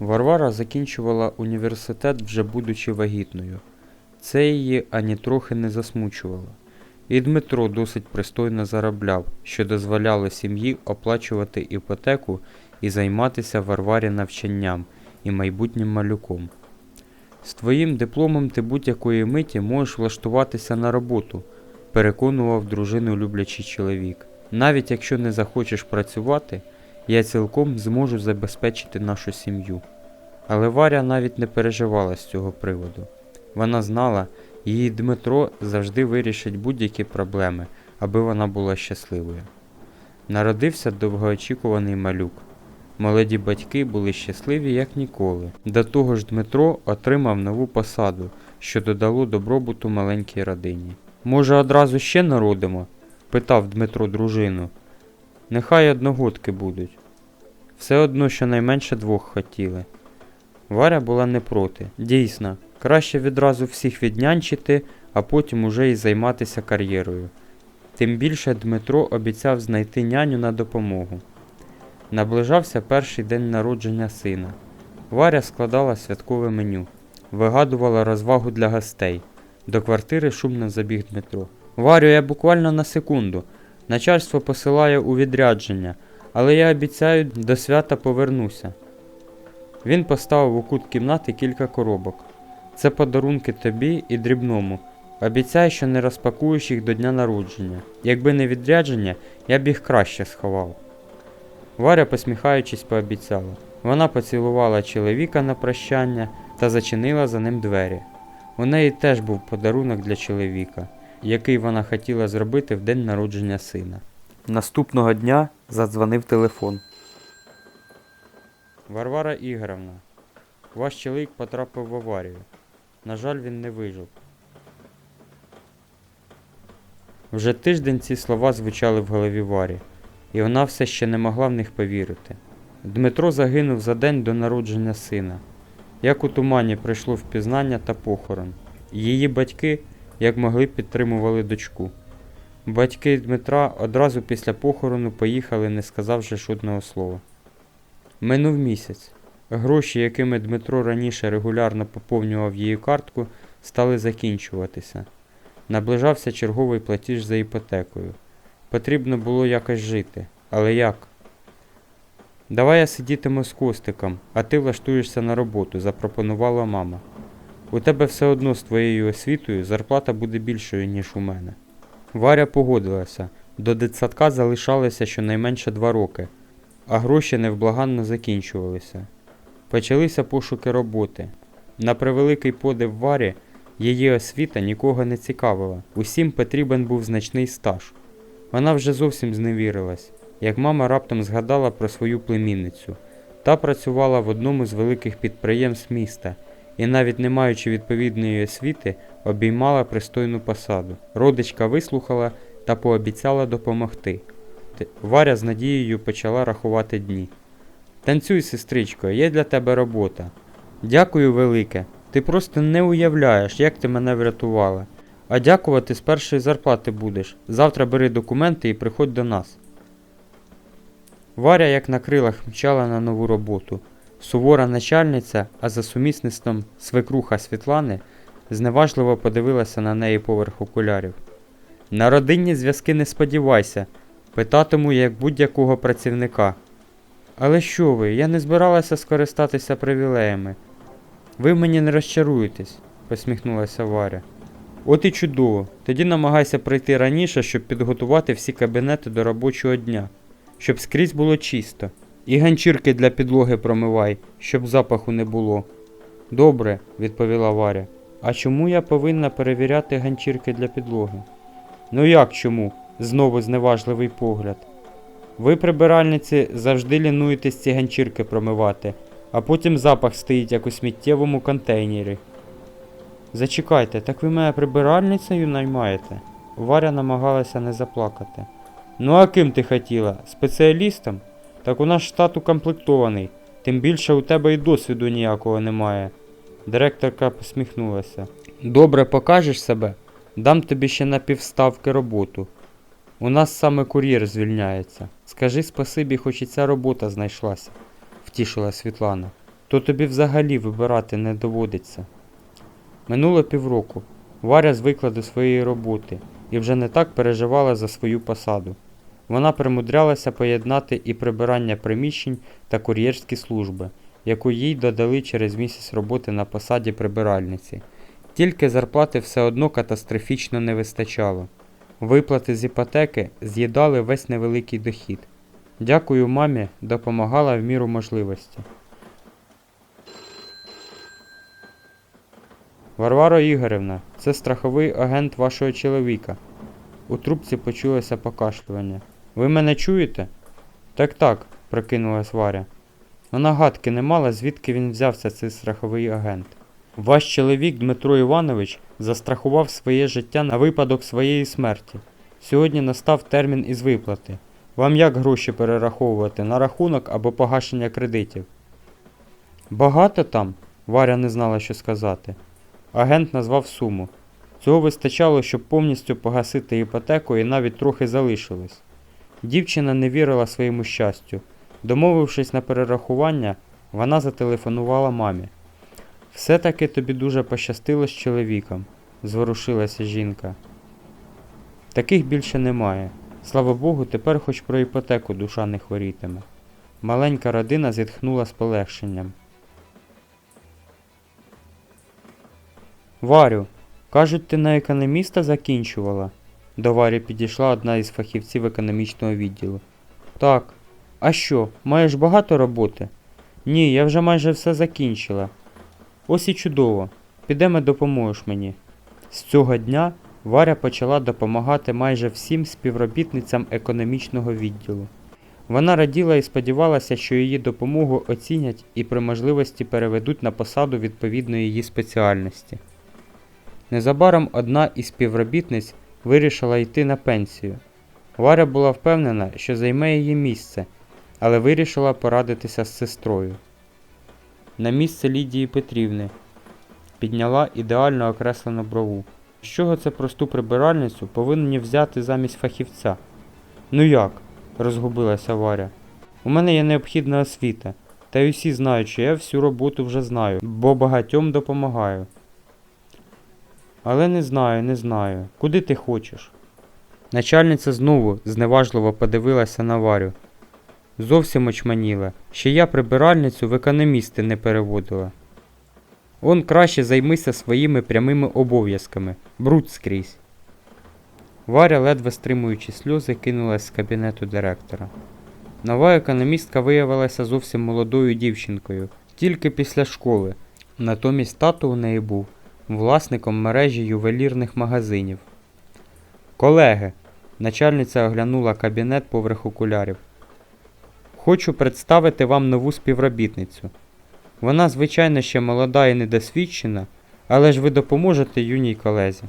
Варвара закінчувала університет вже будучи вагітною. Це її ані трохи не засмучувало. І Дмитро досить пристойно заробляв, що дозволяло сім'ї оплачувати іпотеку і займатися Варварі навчанням і майбутнім малюком. З твоїм дипломом ти будь-якої миті можеш влаштуватися на роботу, переконував дружину люблячий чоловік. Навіть якщо не захочеш працювати, я цілком зможу забезпечити нашу сім'ю. Але Варя навіть не переживала з цього приводу. Вона знала, її Дмитро завжди вирішить будь-які проблеми, аби вона була щасливою. Народився довгоочікуваний малюк. Молоді батьки були щасливі як ніколи. До того ж Дмитро отримав нову посаду, що додало добробуту маленькій родині. Може, одразу ще народимо? питав Дмитро дружину. Нехай одногодки будуть. Все одно щонайменше двох хотіли. Варя була не проти. Дійсно, краще відразу всіх віднянчити, а потім уже й займатися кар'єрою. Тим більше Дмитро обіцяв знайти няню на допомогу. Наближався перший день народження сина. Варя складала святкове меню, вигадувала розвагу для гостей. До квартири шумно забіг Дмитро. Варю, я буквально на секунду. Начальство посилає у відрядження, але я обіцяю, до свята повернуся. Він поставив у кут кімнати кілька коробок. Це подарунки тобі і дрібному. Обіцяю, що не розпакуєш їх до дня народження. Якби не відрядження, я б їх краще сховав. Варя, посміхаючись, пообіцяла. Вона поцілувала чоловіка на прощання та зачинила за ним двері. У неї теж був подарунок для чоловіка, який вона хотіла зробити в день народження сина. Наступного дня задзвонив телефон. Варвара Ігоровна, ваш чоловік потрапив в аварію. На жаль, він не вижив. Вже тиждень ці слова звучали в голові Варі, і вона все ще не могла в них повірити. Дмитро загинув за день до народження сина. Як у тумані прийшло впізнання та похорон. Її батьки, як могли, підтримували дочку. Батьки Дмитра одразу після похорону поїхали, не сказавши жодного слова. Минув місяць. Гроші, якими Дмитро раніше регулярно поповнював її картку, стали закінчуватися. Наближався черговий платіж за іпотекою. Потрібно було якось жити. Але як? Давай я сидітиму з Костиком, а ти влаштуєшся на роботу, запропонувала мама. У тебе все одно з твоєю освітою зарплата буде більшою, ніж у мене. Варя погодилася. До дитсадка залишалося щонайменше два роки, а гроші невблаганно закінчувалися. Почалися пошуки роботи. На превеликий подив Варі, її освіта нікого не цікавила. Усім потрібен був значний стаж. Вона вже зовсім зневірилась, як мама раптом згадала про свою племінницю. Та працювала в одному з великих підприємств міста і, навіть не маючи відповідної освіти, обіймала пристойну посаду. Родичка вислухала та пообіцяла допомогти. Варя з надією почала рахувати дні. Танцюй, сестричко, є для тебе робота. Дякую велике. Ти просто не уявляєш, як ти мене врятувала. А дякувати з першої зарплати будеш. Завтра бери документи і приходь до нас. Варя, як на крилах, мчала на нову роботу. Сувора начальниця, а за сумісництвом свекруха Світлани, зневажливо подивилася на неї поверх окулярів. На родинні зв'язки не сподівайся, питатиму як будь-якого працівника. Але що ви, я не збиралася скористатися привілеями. Ви мені не розчаруєтесь, посміхнулася Варя. От і чудово. Тоді намагайся прийти раніше, щоб підготувати всі кабінети до робочого дня, щоб скрізь було чисто. І ганчірки для підлоги промивай, щоб запаху не було. Добре, відповіла Варя. А чому я повинна перевіряти ганчірки для підлоги? Ну як чому? знову зневажливий погляд. Ви, прибиральниці, завжди лінуєтесь ці ганчірки промивати, а потім запах стоїть як у сміттєвому контейнері. Зачекайте, так ви мене прибиральницею наймаєте? Варя намагалася не заплакати. Ну а ким ти хотіла? Спеціалістом? Так у нас штат укомплектований, тим більше у тебе і досвіду ніякого немає. Директорка посміхнулася. Добре покажеш себе, дам тобі ще на півставки роботу. У нас саме кур'єр звільняється. Скажи спасибі, хоч і ця робота знайшлася, втішила Світлана. то тобі взагалі вибирати не доводиться. Минуло півроку. Варя звикла до своєї роботи і вже не так переживала за свою посаду. Вона примудрялася поєднати і прибирання приміщень та кур'єрські служби, яку їй додали через місяць роботи на посаді прибиральниці. Тільки зарплати все одно катастрофічно не вистачало. Виплати з іпотеки з'їдали весь невеликий дохід. Дякую мамі, допомагала в міру можливості. Варвара Ігорівна, це страховий агент вашого чоловіка. У трубці почулося покашлювання. Ви мене чуєте? Так так, прокинулась Варя. Вона гадки не мала, звідки він взявся цей страховий агент. Ваш чоловік Дмитро Іванович застрахував своє життя на випадок своєї смерті. Сьогодні настав термін із виплати. Вам як гроші перераховувати на рахунок або погашення кредитів? Багато там? Варя не знала, що сказати. Агент назвав суму. Цього вистачало, щоб повністю погасити іпотеку і навіть трохи залишилось. Дівчина не вірила своєму щастю. Домовившись на перерахування, вона зателефонувала мамі. Все-таки тобі дуже пощастило з чоловіком, зворушилася жінка. Таких більше немає. Слава Богу, тепер хоч про іпотеку душа не хворітиме. Маленька родина зітхнула з полегшенням. Варю, кажуть, ти на економіста закінчувала? До Варі підійшла одна із фахівців економічного відділу. Так. А що, маєш багато роботи? Ні, я вже майже все закінчила. Ось і чудово. Підемо допоможеш мені. З цього дня Варя почала допомагати майже всім співробітницям економічного відділу. Вона раділа і сподівалася, що її допомогу оцінять і при можливості переведуть на посаду відповідної її спеціальності. Незабаром одна із співробітниць вирішила йти на пенсію. Варя була впевнена, що займе її місце, але вирішила порадитися з сестрою. На місце Лідії Петрівни підняла ідеально окреслену брову. З чого це просту прибиральницю повинні взяти замість фахівця? Ну як? розгубилася Варя. У мене є необхідна освіта, та й усі знають, що я всю роботу вже знаю, бо багатьом допомагаю. Але не знаю, не знаю. Куди ти хочеш? Начальниця знову зневажливо подивилася на Варю. Зовсім очманіла, ще я прибиральницю в економісти не переводила. Он краще займися своїми прямими обов'язками. Бруд скрізь. Варя, ледве стримуючи сльози, кинулась з кабінету директора. Нова економістка виявилася зовсім молодою дівчинкою, тільки після школи. Натомість тато у неї був власником мережі ювелірних магазинів. Колеги, начальниця оглянула кабінет поверх окулярів. Хочу представити вам нову співробітницю. Вона, звичайно, ще молода і недосвідчена, але ж ви допоможете юній колезі.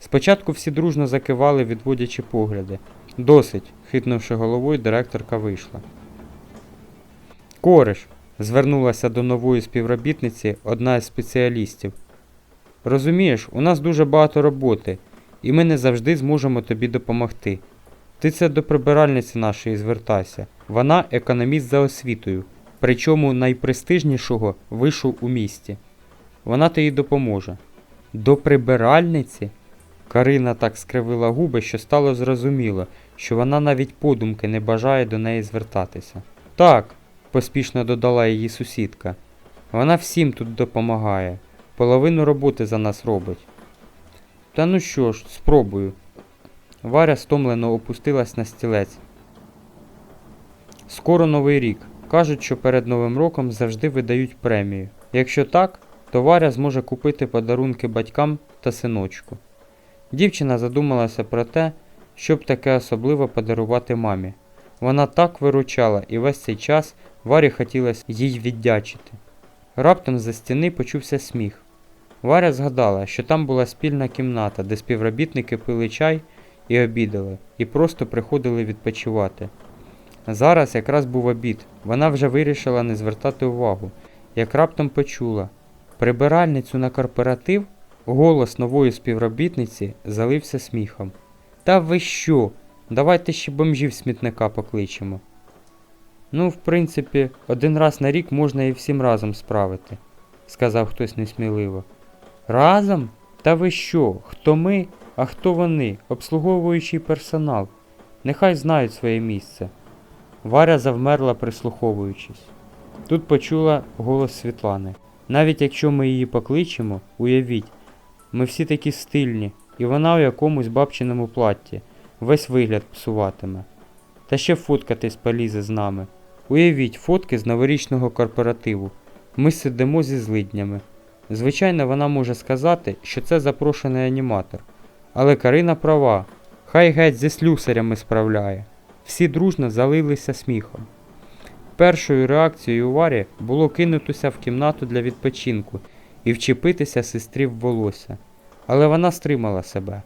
Спочатку всі дружно закивали, відводячи погляди. Досить, хитнувши головою, директорка вийшла. Кориш, звернулася до нової співробітниці одна із спеціалістів. Розумієш, у нас дуже багато роботи, і ми не завжди зможемо тобі допомогти. Ти це до прибиральниці нашої звертайся. Вона економіст за освітою, причому найпрестижнішого вишу у місті. Вона тобі допоможе. До прибиральниці? Карина так скривила губи, що стало зрозуміло, що вона навіть подумки не бажає до неї звертатися. Так, поспішно додала її сусідка. Вона всім тут допомагає. Половину роботи за нас робить. Та ну що ж, спробую. Варя стомлено опустилась на стілець. Скоро новий рік. Кажуть, що перед Новим роком завжди видають премію. Якщо так, то Варя зможе купити подарунки батькам та синочку. Дівчина задумалася про те, щоб таке особливо подарувати мамі. Вона так виручала, і весь цей час Варі хотілося їй віддячити. Раптом за стіни почувся сміх. Варя згадала, що там була спільна кімната, де співробітники пили чай і обідали, і просто приходили відпочивати. Зараз якраз був обід, вона вже вирішила не звертати увагу, як раптом почула. Прибиральницю на корпоратив голос нової співробітниці залився сміхом. Та ви що? Давайте ще бомжів смітника покличемо. Ну, в принципі, один раз на рік можна і всім разом справити, сказав хтось несміливо. Разом? Та ви що? Хто ми, а хто вони, обслуговуючий персонал. Нехай знають своє місце. Варя завмерла, прислуховуючись. Тут почула голос Світлани. Навіть якщо ми її покличемо, уявіть, ми всі такі стильні, і вона у якомусь бабчиному платті, весь вигляд псуватиме. Та ще фоткатись полізе з нами. Уявіть фотки з новорічного корпоративу. Ми сидимо зі злиднями. Звичайно, вона може сказати, що це запрошений аніматор. Але Карина права. Хай геть зі слюсарями справляє. Всі дружно залилися сміхом. Першою реакцією Варі було кинутися в кімнату для відпочинку і вчепитися сестрі в волосся. Але вона стримала себе.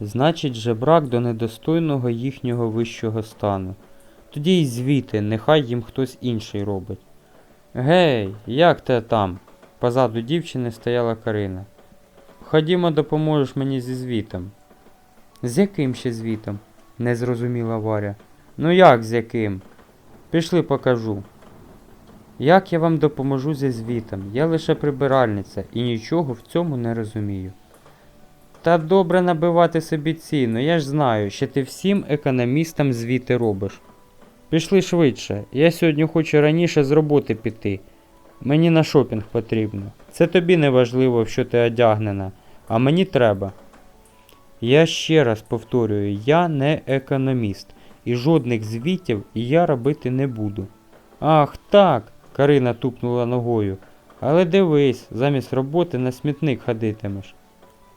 Значить, же брак до недостойного їхнього вищого стану. Тоді й звіти, нехай їм хтось інший робить. Гей, як те там? Позаду дівчини стояла Карина. Ходімо, допоможеш мені зі звітом. З яким ще звітом? не зрозуміла Варя. Ну як з яким? Пішли покажу. Як я вам допоможу зі звітом? Я лише прибиральниця і нічого в цьому не розумію. Та добре набивати собі ціну, я ж знаю, що ти всім економістам звіти робиш. Пішли швидше, я сьогодні хочу раніше з роботи піти. Мені на шопінг потрібно. Це тобі не важливо, що ти одягнена, а мені треба. Я ще раз повторюю, я не економіст, і жодних звітів я робити не буду. Ах, так, Карина тупнула ногою. Але дивись, замість роботи на смітник ходитимеш.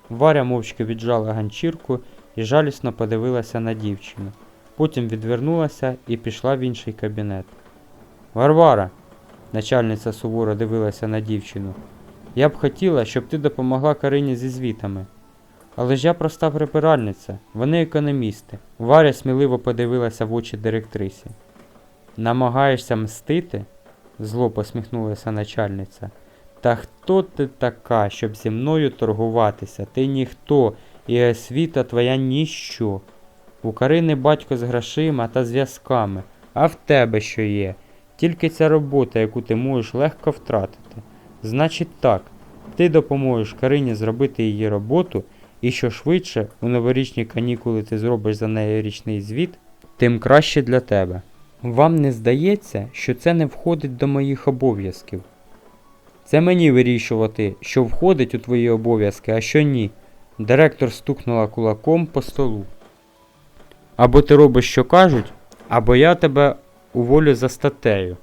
Варя мовчки віджала ганчірку і жалісно подивилася на дівчину. Потім відвернулася і пішла в інший кабінет. Варвара, начальниця суворо дивилася на дівчину. Я б хотіла, щоб ти допомогла Карині зі звітами. Але ж я проста прибиральниця, вони економісти. Варя сміливо подивилася в очі директрисі. Намагаєшся мстити? зло посміхнулася начальниця. Та хто ти така, щоб зі мною торгуватися? Ти ніхто, і освіта твоя ніщо. У Карини батько з грошима та зв'язками, а в тебе що є? Тільки ця робота, яку ти можеш легко втратити. Значить так, ти допоможеш Карині зробити її роботу, і що швидше у новорічні канікули ти зробиш за неї річний звіт, тим краще для тебе. Вам не здається, що це не входить до моїх обов'язків? Це мені вирішувати, що входить у твої обов'язки, а що ні. Директор стукнула кулаком по столу. Або ти робиш, що кажуть, або я тебе уволю за статтею.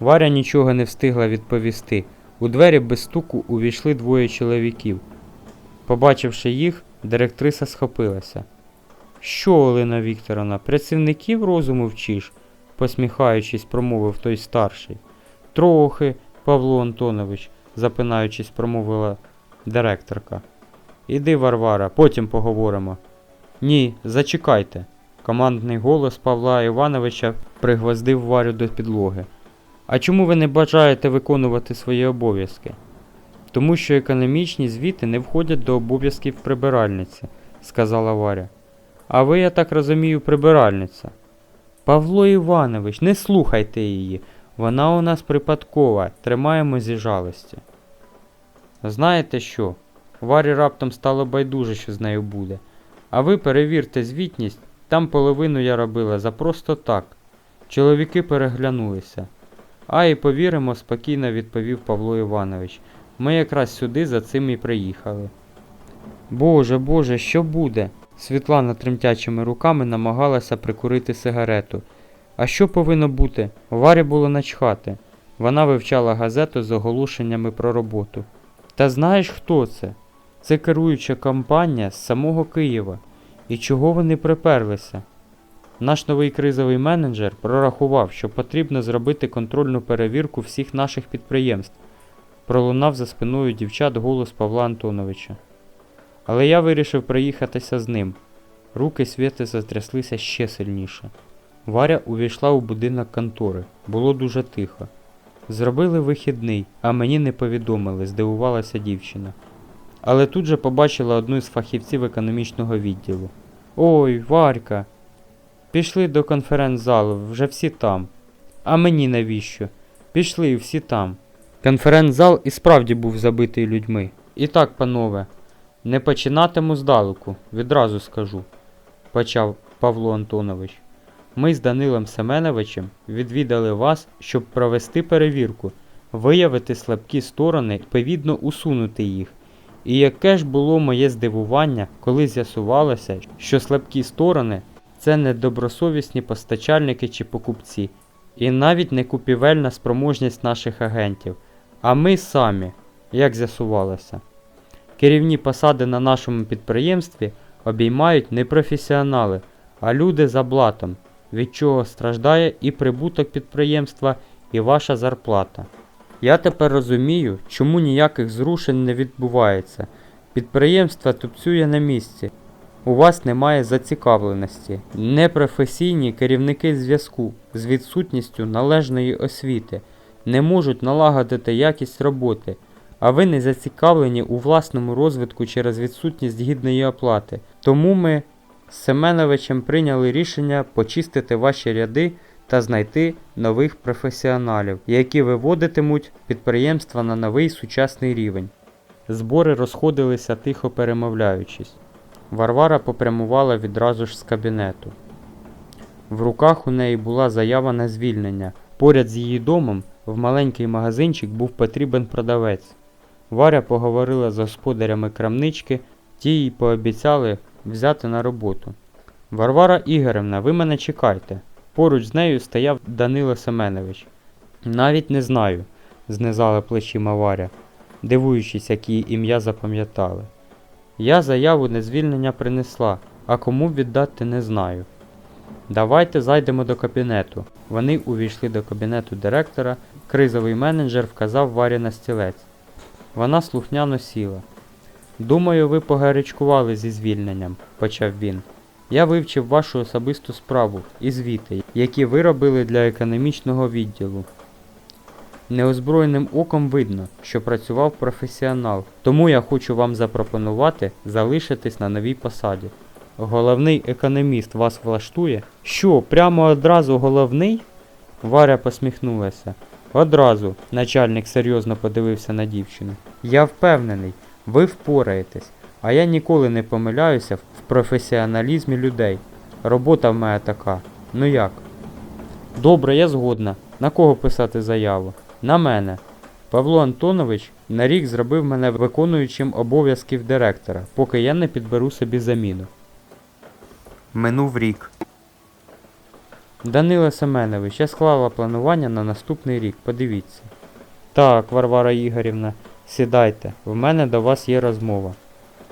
Варя нічого не встигла відповісти. У двері без стуку увійшли двоє чоловіків. Побачивши їх, директриса схопилася. Що, Олена Вікторовна, працівників розуму вчиш? посміхаючись, промовив той старший. Трохи, Павло Антонович, запинаючись, промовила директорка. Іди, Варвара, потім поговоримо. Ні, зачекайте. Командний голос Павла Івановича пригвоздив Варю до підлоги. А чому ви не бажаєте виконувати свої обов'язки? Тому що економічні звіти не входять до обов'язків прибиральниці, сказала Варя. А ви, я так розумію, прибиральниця. Павло Іванович, не слухайте її. Вона у нас припадкова, тримаємо зі жалості. Знаєте що? Варі раптом стало байдуже, що з нею буде. А ви перевірте звітність, там половину я робила за просто так. Чоловіки переглянулися. А і повіримо, спокійно відповів Павло Іванович. Ми якраз сюди за цим і приїхали. Боже, Боже, що буде? Світлана тремтячими руками намагалася прикурити сигарету. А що повинно бути? Варі було начхати. Вона вивчала газету з оголошеннями про роботу. Та знаєш, хто це? Це керуюча компанія з самого Києва. І чого вони приперлися? Наш новий кризовий менеджер прорахував, що потрібно зробити контрольну перевірку всіх наших підприємств. Пролунав за спиною дівчат голос Павла Антоновича. Але я вирішив проїхатися з ним. Руки Свєти затряслися ще сильніше. Варя увійшла у будинок контори. Було дуже тихо. Зробили вихідний, а мені не повідомили, здивувалася дівчина. Але тут же побачила одну із фахівців економічного відділу. Ой, Варька. Пішли до конференц-залу, вже всі там. А мені навіщо? Пішли всі там. Конференц-зал і справді був забитий людьми. І так, панове, не починатиму здалеку, відразу скажу, почав Павло Антонович. Ми з Данилом Семеновичем відвідали вас, щоб провести перевірку, виявити слабкі сторони і відповідно усунути їх. І яке ж було моє здивування, коли з'ясувалося, що слабкі сторони це не добросовісні постачальники чи покупці, і навіть не купівельна спроможність наших агентів, а ми самі, як з'ясувалося. Керівні посади на нашому підприємстві обіймають не професіонали, а люди за блатом, від чого страждає і прибуток підприємства, і ваша зарплата. Я тепер розумію, чому ніяких зрушень не відбувається. Підприємство тупцює на місці. У вас немає зацікавленості, непрофесійні керівники зв'язку з відсутністю належної освіти не можуть налагодити якість роботи, а ви не зацікавлені у власному розвитку через відсутність гідної оплати. Тому ми з Семеновичем прийняли рішення почистити ваші ряди та знайти нових професіоналів, які виводитимуть підприємства на новий сучасний рівень. Збори розходилися тихо перемовляючись. Варвара попрямувала відразу ж з кабінету. В руках у неї була заява на звільнення. Поряд з її домом в маленький магазинчик був потрібен продавець. Варя поговорила з господарями крамнички, ті їй пообіцяли взяти на роботу. Варвара Ігоревна, ви мене чекайте. Поруч з нею стояв Данило Семенович. Навіть не знаю, знизала плечима Варя, дивуючись, як її ім'я запам'ятали. Я заяву на звільнення принесла, а кому віддати не знаю. Давайте зайдемо до кабінету. Вони увійшли до кабінету директора, кризовий менеджер вказав Варі на стілець. Вона слухняно сіла. Думаю, ви погарячкували зі звільненням, почав він. Я вивчив вашу особисту справу і звіти, які ви робили для економічного відділу. Неозброєним оком видно, що працював професіонал, тому я хочу вам запропонувати залишитись на новій посаді. Головний економіст вас влаштує? Що, прямо одразу головний? Варя посміхнулася. Одразу, начальник серйозно подивився на дівчину. Я впевнений, ви впораєтесь, а я ніколи не помиляюся в професіоналізмі людей. Робота в мене така. Ну як? Добре, я згодна. На кого писати заяву? На мене. Павло Антонович на рік зробив мене виконуючим обов'язків директора, поки я не підберу собі заміну. Минув рік. Данила Семенович, я склала планування на наступний рік, подивіться. Так, Варвара Ігорівна, сідайте, в мене до вас є розмова.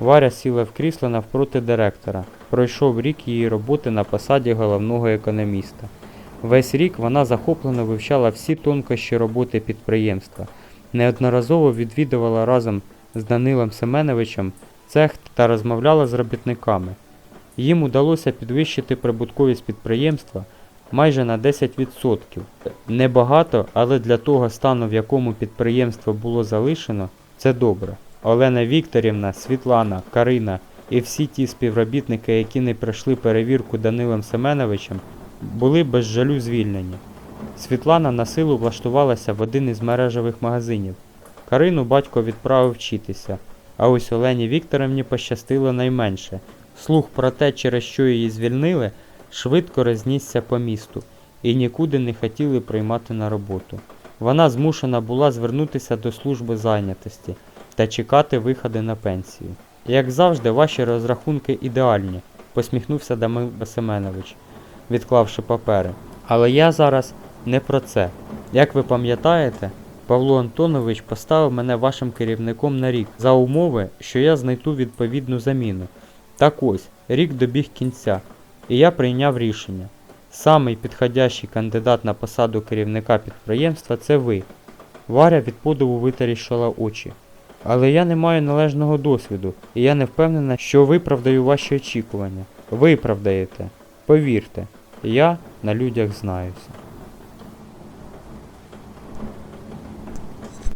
Варя сіла в крісло навпроти директора. Пройшов рік її роботи на посаді головного економіста. Весь рік вона захоплено вивчала всі тонкощі роботи підприємства, неодноразово відвідувала разом з Данилом Семеновичем цех та розмовляла з робітниками. Їм удалося підвищити прибутковість підприємства майже на 10%. Небагато, але для того стану, в якому підприємство було залишено, це добре. Олена Вікторівна, Світлана, Карина і всі ті співробітники, які не пройшли перевірку Данилом Семеновичем, були без жалю звільнені. Світлана на силу влаштувалася в один із мережевих магазинів. Карину батько відправив вчитися, а ось Олені Вікторівні пощастило найменше. Слух про те, через що її звільнили, швидко рознісся по місту і нікуди не хотіли приймати на роботу. Вона змушена була звернутися до служби зайнятості та чекати виходи на пенсію. Як завжди, ваші розрахунки ідеальні, посміхнувся Дамир Семенович, відклавши папери. Але я зараз не про це. Як ви пам'ятаєте, Павло Антонович поставив мене вашим керівником на рік за умови, що я знайду відповідну заміну. Так ось, рік добіг кінця, і я прийняв рішення. Самий підходящий кандидат на посаду керівника підприємства це ви. Варя від подиву витаріщила очі. Але я не маю належного досвіду, і я не впевнена, що виправдаю ваші очікування. Виправдаєте. Повірте, я на людях знаюся.